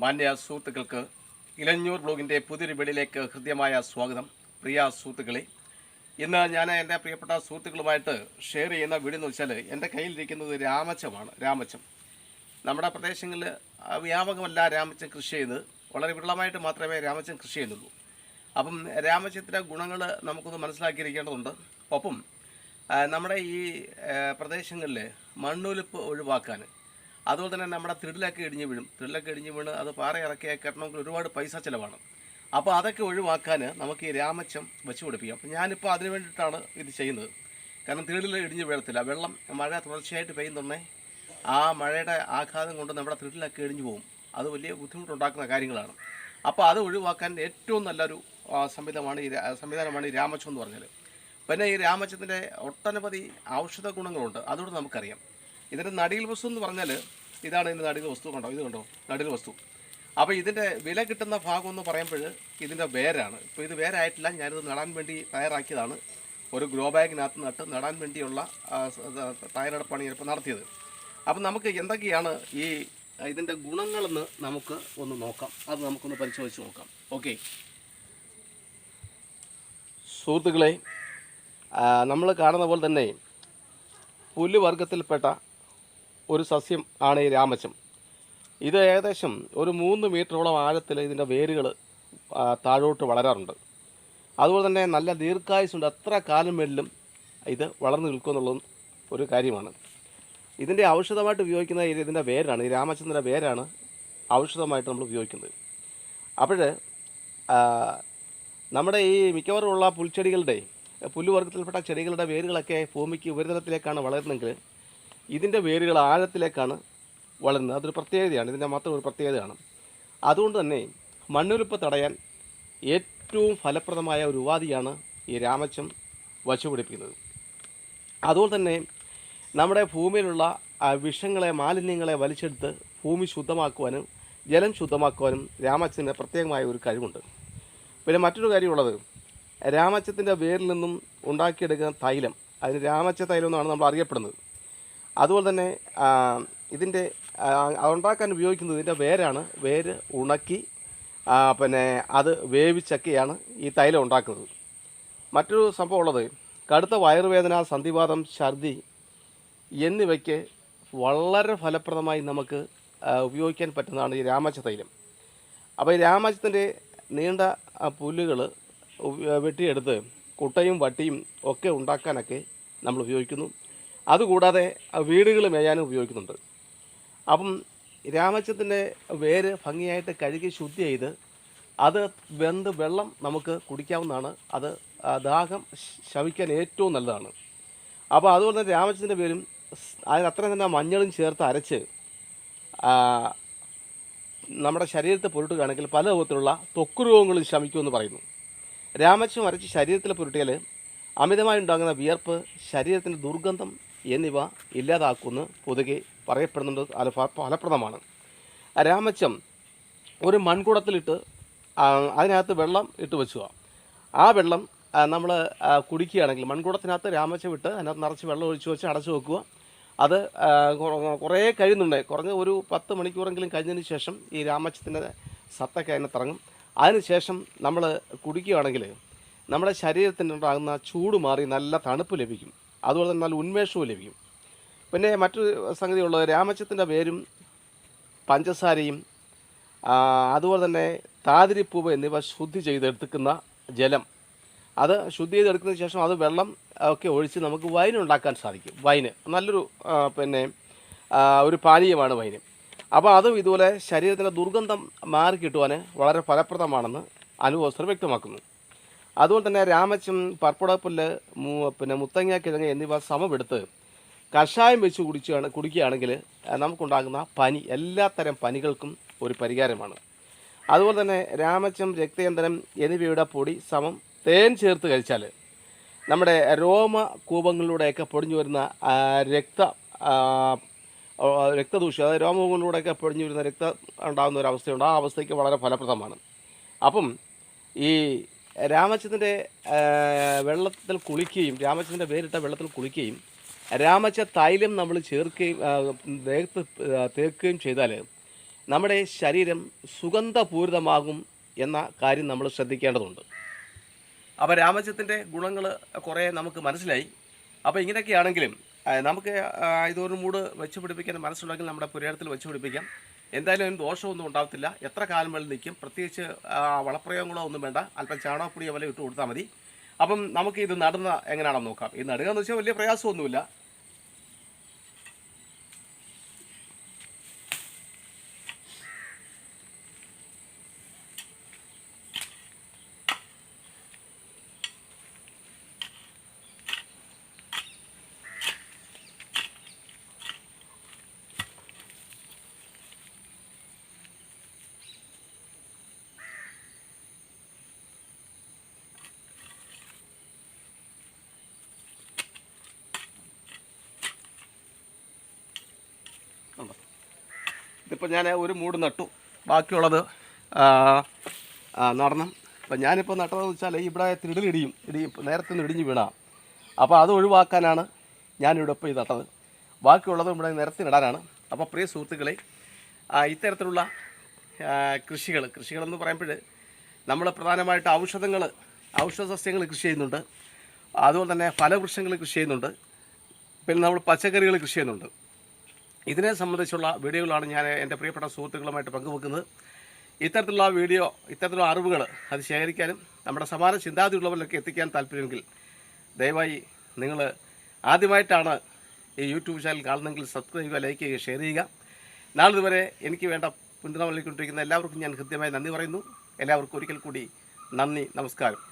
മാന്യ സുഹൃത്തുക്കൾക്ക് ഇലഞ്ഞൂർ ബ്ലോഗിന്റെ പുതിയൊരു വീടിലേക്ക് ഹൃദ്യമായ സ്വാഗതം. പ്രിയ സുഹൃത്തുക്കളെ ഇന്ന് ഞാൻ എന്റെ പ്രിയപ്പെട്ട സുഹൃത്തുക്കളുമായിട്ട് ഷെയർ ചെയ്യുന്ന വീട് എന്ന് വെച്ചാൽ എന്റെ കയ്യിലിരിക്കുന്നത് രാമച്ചമാണ് രാമച്ചം നമ്മുടെ പ്രദേശങ്ങളിൽ വ്യാപകമല്ല രാമച്ചം കൃഷി ചെയ്ത് വളരെ വിരളമായിട്ട് മാത്രമേ രാമച്ചം കൃഷി ചെയ്യുന്നുള്ളൂ. അപ്പം രാമച്ചത്തിന്റെ ഗുണങ്ങൾ നമുക്കൊന്ന് മനസ്സിലാക്കിയിരിക്കേണ്ടതുണ്ട്. ഒപ്പം നമ്മുടെ ഈ പ്രദേശങ്ങളിൽ മണ്ണൊലിപ്പ് ഒഴിവാക്കാൻ അതുപോലെ തന്നെ നമ്മുടെ തിടിലൊക്കെ ഇടിഞ്ഞ് വീഴും. തിടിലൊക്കെ ഇടിഞ്ഞ് വീണ് അത് പാറ ഇറക്കി കെട്ടണമെങ്കിൽ ഒരുപാട് പൈസ ചിലവാണ്. അപ്പോൾ അതൊക്കെ ഒഴിവാക്കാൻ നമുക്ക് ഈ രാമച്ചം വെച്ച് പിടിപ്പിക്കാം. അപ്പം ഞാനിപ്പോൾ അതിന് വേണ്ടിയിട്ടാണ് ഇത് ചെയ്യുന്നത്. കാരണം തിടിൽ ഇടിഞ്ഞ് വീഴത്തില്ല. വെള്ളം മഴ തുടർച്ചയായിട്ട് പെയ്യുന്നുണ്ടേ ആ മഴയുടെ ആഘാതം കൊണ്ട് നമ്മുടെ തിടിലൊക്കെ ഇടിഞ്ഞു പോകും. അത് വലിയ ബുദ്ധിമുട്ടുണ്ടാക്കുന്ന കാര്യങ്ങളാണ്. അപ്പോൾ അത് ഒഴിവാക്കാൻ ഏറ്റവും നല്ലൊരു സംവിധാനമാണ് ഈ സംവിധാനമാണ് ഈ രാമച്ചം എന്ന് പറഞ്ഞാൽ പിന്നെ ഈ രാമച്ചത്തിന്റെ ഒട്ടനവധി ഔഷധ ഗുണങ്ങളുണ്ട്. അതുകൊണ്ട് നമുക്കറിയാം. ഇതിന്റെ നടിയിൽ വസ്തു എന്ന് പറഞ്ഞാൽ ഇതാണ് ഇതിന്റെ നടിയിൽ വസ്തു കണ്ടോ? ഇത് കണ്ടോ? നടിയിൽ വസ്തു. അപ്പോൾ ഇതിന്റെ വില കിട്ടുന്ന ഭാഗം എന്ന് പറയുമ്പോൾ ഇതിന്റെ വേരാണ്. ഇപ്പോൾ ഇത് വേരായിട്ടില്ല. ഞാനിത് നടാൻ വേണ്ടി തയ്യാറാക്കിയതാണ്. ഒരു ഗ്രോ ബാഗിനകത്ത് നട്ട് നടാൻ വേണ്ടിയുള്ള തയ്യാറെടുപ്പാണ് ഞാനിപ്പോൾ നടത്തിയത്. അപ്പം നമുക്ക് എന്തൊക്കെയാണ് ഈ ഇതിന്റെ ഗുണങ്ങളെന്ന് നമുക്ക് ഒന്ന് നോക്കാം. അത് നമുക്കൊന്ന് പരിശോധിച്ച് നോക്കാം. ഓക്കെ. സുഹൃത്തുക്കളെ നമ്മൾ കാണുന്ന പോലെ തന്നെ പുല്ല് വർഗത്തിൽപ്പെട്ട ഒരു സസ്യം ആണ് ഈ രാമച്ചം. ഇത് ഏകദേശം ഒരു മൂന്ന് മീറ്ററോളം ആഴത്തിൽ ഇതിന്റെ വേരുകൾ താഴോട്ട് വളരാറുണ്ട്. അതുപോലെ തന്നെ നല്ല ദീർഘായുസുണ്ട്. എത്ര കാലം വേണ്ടിലും ഇത് വളർന്നു നിൽക്കുമെന്നുള്ളതും ഒരു കാര്യമാണ്. ഇതിന്റെ ഔഷധമായിട്ട് ഉപയോഗിക്കുന്ന ഇതിന്റെ വേരാണ് ഈ രാമചന്ദ്രന്റെ വേരാണ് ഔഷധമായിട്ട് നമ്മൾ ഉപയോഗിക്കുന്നത്. അപ്പോൾ നമ്മുടെ ഈ മിക്കവാറും ഉള്ള പുൽച്ചെടികളുടെ പുല്ലുവർഗത്തിൽപ്പെട്ട ചെടികളുടെ വേരുകളൊക്കെ ഭൂമിക്ക് ഉപരിതലത്തിലേക്കാണ് വളരുന്നതെങ്കിൽ ഇതിന്റെ വേരുകൾ ആഴത്തിലേക്കാണ് വളരുന്നത്. അതൊരു പ്രത്യേകതയാണ്. ഇതിന്റെ മാത്രം ഒരു പ്രത്യേകതയാണ്. അതുകൊണ്ട് തന്നെ മണ്ണൊലിപ്പ് തടയാൻ ഏറ്റവും ഫലപ്രദമായ ഒരു ഉപാധിയാണ് ഈ രാമച്ചം വച്ചുപിടിപ്പിക്കുന്നത് അതുപോലെ തന്നെ നമ്മുടെ ഭൂമിയിലുള്ള വിഷങ്ങളെ മാലിന്യങ്ങളെ വലിച്ചെടുത്ത് ഭൂമി ശുദ്ധമാക്കുവാനും ജലം ശുദ്ധമാക്കുവാനും രാമച്ചത്തിന്റെ പ്രത്യേകമായ ഒരു കഴിവുണ്ട്. പിന്നെ മറ്റൊരു കാര്യമുള്ളത് രാമച്ചത്തിന്റെ വേരിൽ നിന്നും ഉണ്ടാക്കിയെടുക്കുന്ന തൈലം അതിന് രാമച്ച തൈലം എന്നാണ് നമ്മൾ അറിയപ്പെടുന്നത്. അതുപോലെ തന്നെ ഇതിന്റെ ഉണ്ടാക്കാൻ ഉപയോഗിക്കുന്നത് ഇതിന്റെ വേരാണ്. വേര് ഉണക്കി പിന്നെ അത് വേവിച്ചൊക്കെയാണ് ഈ തൈലം ഉണ്ടാക്കുന്നത്. മറ്റൊരു സംഭവം ഉള്ളത് കടുത്ത വയറുവേദന സന്ധിവാതം ഛർദി എന്നിവയ്ക്ക് വളരെ ഫലപ്രദമായി നമുക്ക് ഉപയോഗിക്കാൻ പറ്റുന്നതാണ് ഈ രാമച്ച തൈലം. അപ്പോൾ ഈ രാമച്ചത്തിന്റെ നീണ്ട പുല്ലുകൾ വെട്ടിയെടുത്ത് കുട്ടയും വട്ടിയും ഒക്കെ ഉണ്ടാക്കാനൊക്കെ നമ്മൾ ഉപയോഗിക്കുന്നു. അതുകൂടാതെ വീടുകൾ മേയാനും ഉപയോഗിക്കുന്നുണ്ട്. അപ്പം രാമച്ചത്തിന്റെ വേര് ഭംഗിയായിട്ട് കഴുകി ശുദ്ധി ചെയ്ത് അത് വെന്ത് വെള്ളം നമുക്ക് കുടിക്കാവുന്നതാണ്. അത് ദാഹം ശവിക്കാൻ ഏറ്റവും നല്ലതാണ്. അപ്പോൾ അതുപോലെ തന്നെ രാമച്ചത്തിന്റെ പേരും സ് അതിന് അത്രയും തന്നെ മഞ്ഞളും ചേർത്ത് അരച്ച് നമ്മുടെ ശരീരത്തെ പുരുട്ടുകയാണെങ്കിൽ പല വിധത്തിലുള്ള ത്വക്ക് രോഗങ്ങളും ശമിക്കുമെന്ന് പറയുന്നു. രാമച്ചം അരച്ച് ശരീരത്തിൽ പുരുട്ടിയാൽ അമിതമായി ഉണ്ടാകുന്ന വിയർപ്പ് ശരീരത്തിന്റെ ദുർഗന്ധം എന്നിവ ഇല്ലാതാക്കുമെന്ന് അത് ഫ- ഫലപ്രദമാണ്. രാമച്ചം ഒരു മൺകുടത്തിലിട്ട് അതിനകത്ത് വെള്ളം ഇട്ട് വെച്ചുക. ആ വെള്ളം നമ്മൾ കുടിക്കുകയാണെങ്കിൽ മൺകുടത്തിനകത്ത് രാമച്ചം ഇട്ട് അതിനകത്ത് നിറച്ച് വെള്ളം ഒഴിച്ച് വെച്ച് അടച്ചു വെക്കുക. അത് കുറ- കഴിയുന്നുണ്ട്. കുറഞ്ഞ ഒരു പത്ത് മണിക്കൂറെങ്കിലും കഴിഞ്ഞതിന് ശേഷം ഈ രാമച്ചത്തിന്റെ സത്തൊക്കെ അതിനകത്തിറങ്ങും അതിനുശേഷം നമ്മൾ കുടിക്കുകയാണെങ്കിൽ നമ്മുടെ ശരീരത്തിനുണ്ടാകുന്ന ചൂട് മാറി നല്ല തണുപ്പ് ലഭിക്കും. അതുപോലെ തന്നെ നല്ല ഉന്മേഷവും ലഭിക്കും. പിന്നെ മറ്റൊരു സംഗതി ഉള്ളത് രാമച്ചത്തിന്റെ പേരും പഞ്ചസാരയും അതുപോലെ തന്നെ താതിരിപ്പൂവ് എന്നിവ ശുദ്ധി ചെയ്തെടുക്കുന്ന ജലം. അത് ശുദ്ധി ചെയ്തെടുക്കുന്നതിന് ശേഷം അത് വെള്ളം ഒക്കെ ഒഴിച്ച് നമുക്ക് വൈൻ ഉണ്ടാക്കാൻ സാധിക്കും. വൈന് നല്ലൊരു പിന്നെ ഒരു പാനീയമാണ് വൈന്. അപ്പോൾ അതും ഇതുപോലെ ശരീരത്തിന്റെ ദുർഗന്ധം മാറി കിട്ടുവാൻ വളരെ ഫലപ്രദമാണെന്ന് അനുഭവസ്ഥർ വ്യക്തമാക്കുന്നു. അതുപോലെ തന്നെ രാമച്ചം പർപ്പടപ്പുല്ല് പിന്നെ മുത്തങ്ങ കിഴങ്ങ് എന്നിവ സമമെടുത്ത് കഷായം വെച്ച് കുടിച്ചാണ് കുടിക്കുകയാണെങ്കിൽ നമുക്കുണ്ടാകുന്ന പനി എല്ലാത്തരം പനികൾക്കും ഒരു പരിഹാരമാണ്. അതുപോലെ തന്നെ രാമച്ചം രക്തയന്ത്രം എന്നിവയുടെ പൊടി സമം തേൻ ചേർത്ത് കഴിച്ചാൽ നമ്മുടെ രോമ കൂപങ്ങളിലൂടെയൊക്കെ പൊടിഞ്ഞു വരുന്ന രക്ത രക്തദൂഷ്യം അതായത് രോമകൂപങ്ങളിലൂടെയൊക്കെ പൊടിഞ്ഞു വരുന്ന രക്തം ഉണ്ടാകുന്ന ഒരു അവസ്ഥയുണ്ട്. ആ അവസ്ഥയ്ക്ക് വളരെ ഫലപ്രദമാണ്. അപ്പം ഈ രാമച്ചത്തിന്റെ വെള്ളത്തിൽ കുളിക്കുകയും രാമചന്ദ്രന്റെ പേരിട്ട വെള്ളത്തിൽ കുളിക്കുകയും രാമച്ച തൈലം നമ്മൾ ചേർക്കുകയും ദേഹത്ത് തേക്കുകയും ചെയ്താൽ നമ്മുടെ ശരീരം സുഗന്ധപൂരിതമാകും എന്ന കാര്യം നമ്മൾ ശ്രദ്ധിക്കേണ്ടതുണ്ട്. അപ്പോൾ രാമച്ചത്തിന്റെ ഗുണങ്ങൾ കുറേ നമുക്ക് മനസ്സിലായി. അപ്പോൾ ഇങ്ങനെയൊക്കെയാണെങ്കിലും ആണെങ്കിലും നമുക്ക് ഇതോടും മൂട് വെച്ച് പിടിപ്പിക്കാൻ മനസ്സുണ്ടെങ്കിൽ നമ്മുടെ പുരാണത്തിൽ വെച്ച് പിടിപ്പിക്കാം. എന്തായാലും ദോഷമൊന്നും ഉണ്ടാകത്തില്ല എത്ര കാലം വരെ നിൽക്കും. പ്രത്യേകിച്ച് വളപ്രയോഗങ്ങളോ ഒന്നും വേണ്ട. അല്പം ചാണകപ്പൊടിയോ വല്ല ഇട്ട് കൊടുത്താൽ മതി. അപ്പം നമുക്ക് ഇത് നടുന്ന എങ്ങനെയാണെന്ന് നോക്കാം. ഇത് നടുക എന്ന് വെച്ചാൽ വലിയ പ്രയാസമൊന്നുമില്ല. ഇതിപ്പോൾ ഞാൻ ഒരു മൂട് നട്ടു. ബാക്കിയുള്ളത് നടണം. അപ്പം ഞാനിപ്പോൾ നട്ടതെന്ന് വെച്ചാൽ ഇവിടെ തിടിലിടിയും ഇടിയും. നേരത്തെ നിന്ന് ഇടിഞ്ഞ് വീണാം അപ്പോൾ അത് ഒഴിവാക്കാനാണ് ഞാനിവിടെ ഇപ്പോൾ ഇത് നട്ടത്. ബാക്കിയുള്ളത് ഇവിടെ നിരത്തി നടാനാണ്. അപ്പോൾ പ്രിയ സുഹൃത്തുക്കളെ ഇത്തരത്തിലുള്ള കൃഷികൾ കൃഷികളെന്ന് പറയുമ്പോൾ നമ്മൾ പ്രധാനമായിട്ട് ഔഷധങ്ങൾ ഔഷധ സസ്യങ്ങൾ കൃഷി ചെയ്യുന്നുണ്ട്. അതുപോലെ തന്നെ ഫലവൃക്ഷങ്ങൾ കൃഷി ചെയ്യുന്നുണ്ട്. പിന്നെ നമ്മൾ പച്ചക്കറികൾ കൃഷി ചെയ്യുന്നുണ്ട്. ഇതിനെ സംബന്ധിച്ചുള്ള വീഡിയോകളാണ് ഞാൻ എന്റെ പ്രിയപ്പെട്ട സുഹൃത്തുക്കളുമായിട്ട് പങ്കുവെക്കുന്നത്. ഇത്തരത്തിലുള്ള വീഡിയോ ഇത്തരത്തിലുള്ള അറിവുകൾ അത് ശേഖരിക്കാനും നമ്മുടെ സമാന ചിന്താഗതിയുള്ളവരിലൊക്കെ എത്തിക്കാൻ താല്പര്യമെങ്കിൽ ദയവായി നിങ്ങൾ ആദ്യമായിട്ടാണ് ഈ യൂട്യൂബ് ചാനൽ കാണുന്നെങ്കിൽ സബ്സ്ക്രൈബ് ചെയ്യുക ലൈക്ക് ചെയ്യുക ഷെയർ ചെയ്യുക. നാളിതുവരെ എനിക്ക് വേണ്ട പിന്തുണ നൽകിക്കൊണ്ടിരിക്കുന്ന എല്ലാവർക്കും ഞാൻ ഹൃദ്യമായി നന്ദി പറയുന്നു. എല്ലാവർക്കും ഒരിക്കൽ കൂടി നന്ദി നമസ്കാരം.